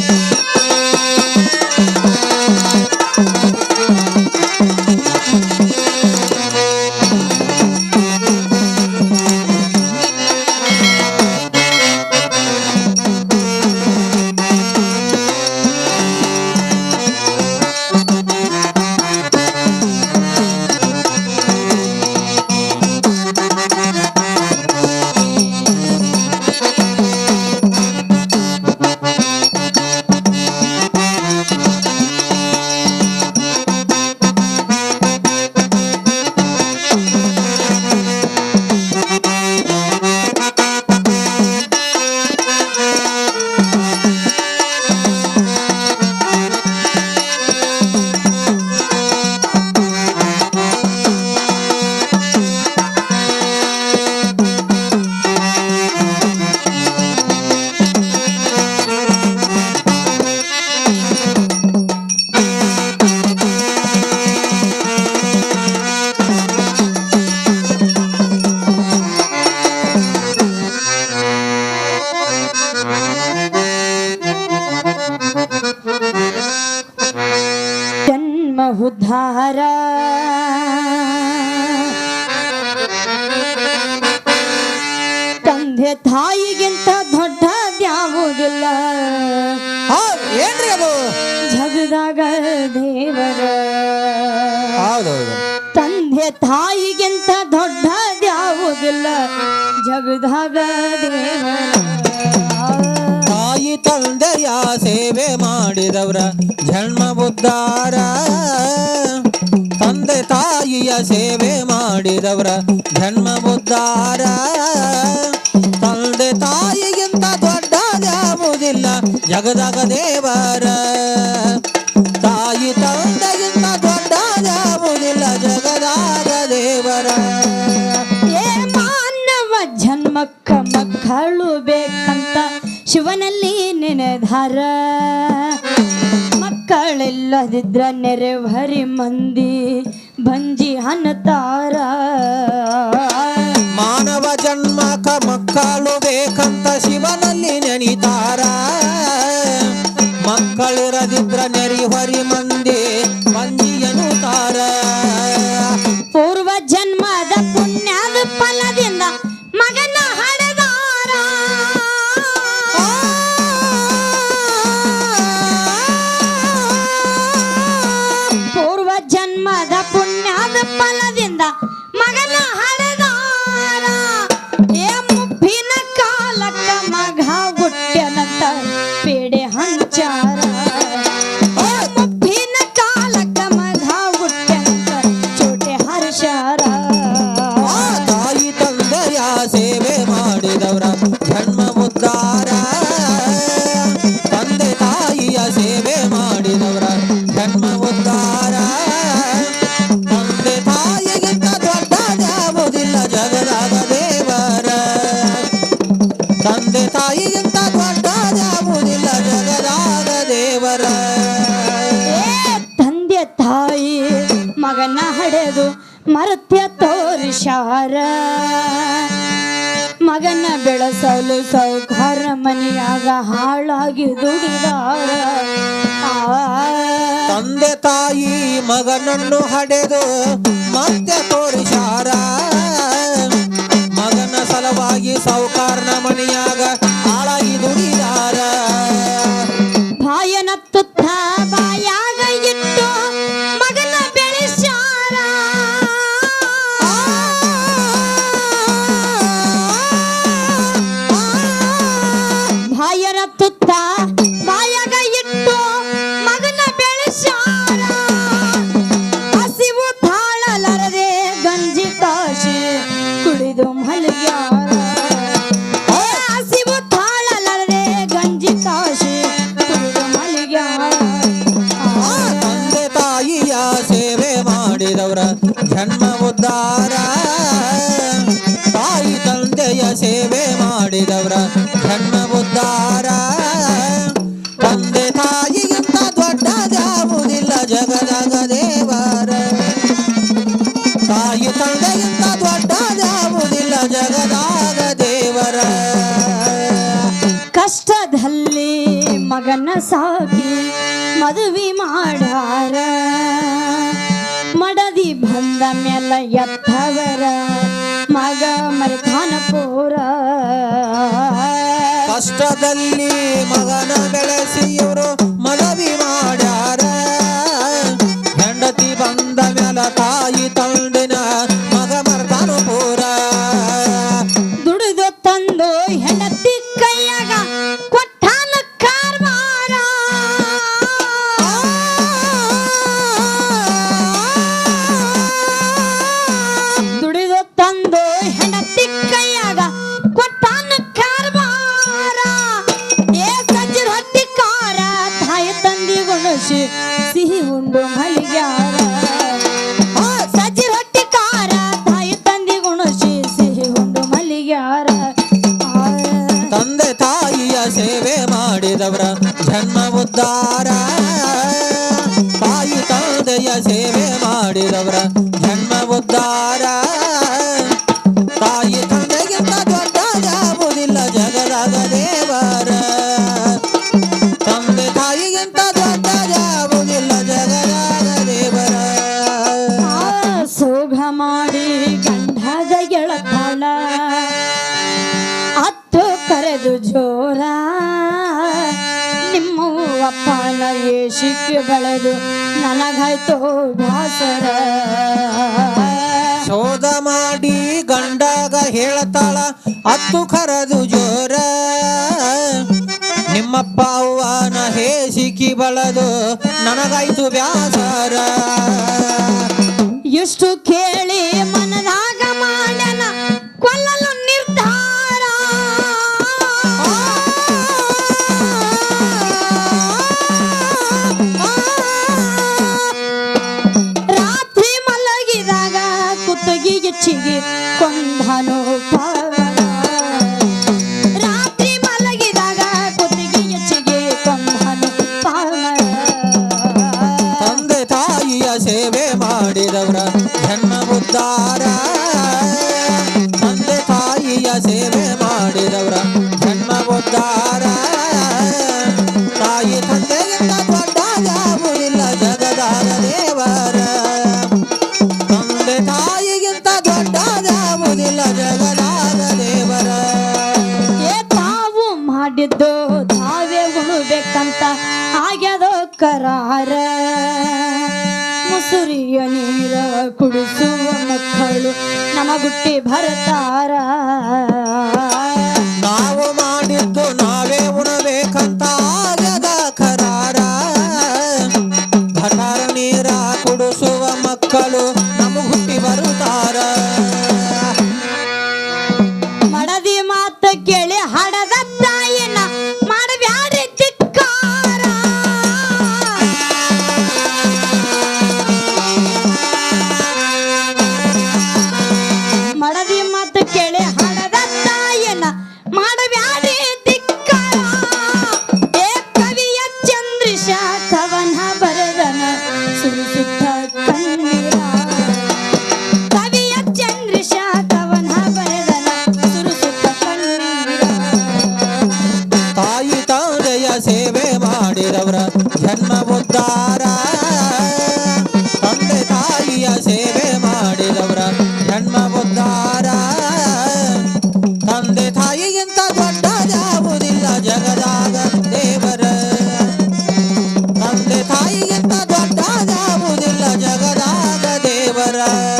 ಜನ್ಮ ಉದ್ಧಾರ. ತಂದೆ ತಾಯಿಗಿಂತ ದೊಡ್ಡ ಯಾವುದಿಲ್ಲ ಏನ್ರಿ ಅದು? ಜಗದಾಗ ದೇವರ. ತಂದೆ ತಾಯಿಗಿಂತ ದೊಡ್ಡ ಯಾವುದಿಲ್ಲ ಜಗದಾಗ ಸೇವೆ ಮಾಡಿದವರ ಜನ್ಮ ಬುದ್ಧಾರ ತಂದೆ ತಾಯಿಯ ಸೇವೆ ಮಾಡಿದವರ ಜನ್ಮ ಬುದ್ಧಾರ ತಂದೆ ತಾಯಿಗಿಂತ ದೊಡ್ಡದ್ಯಾವುದಿಲ್ಲ ಜಗದಾಗ ದೇವರ ನೆನೆದಾರ ಮಕ್ಕಳಿಲ್ಲದಿದ್ರ ನೆರೆಹರಿ ಮಂದಿ ಬಂಜಿ ಅನ್ನತಾರ ಮಾನವ ಜನ್ಮಕ ಮಕ್ಕಳು ಬೇಕಂತ ಶಿವನಲ್ಲಿ ನೆನಿತಾರ. ಮಕ್ಕಳಿರದಿದ್ರ ನೆರಿ ಮಗನ ಹಡೆದು ಮರತ್ಯ ತೋರಿಸಾರ. ಮಗನ ಬೆಳೆಸಲು ಸೌಕಾರ ಮನೆಯಾಗ ಹಾಳಾಗಿ ದುಡಿದಾರ. ತಂದೆ ತಾಯಿ ಮಗನನ್ನು ಹಡೆದು ಮತ್ತೆ ತೋರಿಸಾರ. ಮಗನ ಸಲುವಾಗಿ ಸೌಕಾರನ ಮನೆಯಾಗ ಕುಡಿದು ಮಲಗ್ಯಾರ ಏ ಹಸಿವು ತಾಳಲಾರದೆ ಗಂಜಿ ಕಾಶಿ ಕುಡಿದು ಮಲಗ್ಯಾರ ಆ ತಂದೆ ತಾಯಿಯ ಸೇವೆ ಮಾಡಿದವರ ಜನ್ಮ ಉದ್ಧಾರ ತಾಯಿ ತಂದೆಯ ಸೇವೆ ಮಾಡಿದವರ ಜನ್ಮ ಮಗನ ಸಾಕಿ ಮದುವೆ ಮಾಡಾರ. ಮಡದಿ ಬಂದ ಮೇಲೆ ಎತ್ತವರ ಮಗ ಮರಿತಾನ ಪೂರ ಕಷ್ಟದಲ್ಲಿ ಮಗನ ಬೆಳೆಸಿ ಮನವಿ ಜೋರ. ನಿಮ್ಮ ಅಪ್ಪನ ಏಷಿಕೆ ಬೆಳೆದು ನನಗಾಯ್ತು ಭಾಸರ ಶೋಧ ಮಾಡಿ ಗಂಡಾಗ ಹೇಳ್ತಾಳ ಹತ್ತು ಕರದು ಜೋರ. ನಿಮ್ಮಪ್ಪ ಅವ್ವನ ಹೇಸಿಕಿ ಬಳದು ನನಗಾಯ್ತು ಬ್ಯಾಸರ. ಎಷ್ಟು ಕೇಳಿ ಮನದಾಗ ಮಾಡಿದವರ ಜನ್ಮ ಉದ್ಧಾರ ತಂದೆ ತಾಯಿಯ ಸೇವೆ ಮಾಡಿದವರ ಜನ್ಮ ಉದ್ಧಾರ ತಾಯಿ ತಂದೆಗಿಂತ ದೊಡ್ಡ ಯಾವುದಿಲ್ಲ ಜಗದಾರ ದೇವರ. ತಂದೆ ತಾಯಿಗಿಂತ ದೊಡ್ಡ ಯಾವುದಿಲ್ಲ ಜಗದಾರ ದೇವರ. ತಾವು ಮಾಡಿದ್ದು ತಾವೇ ಉಣಬೇಕಂತ ಆಗ್ಯದೋ ಕರಾರ. ನೀರ ಕುಡಿಸುವ ಮಕ್ಕಳು ನಮಗುಟ್ಟಿ ಭರತಾರ I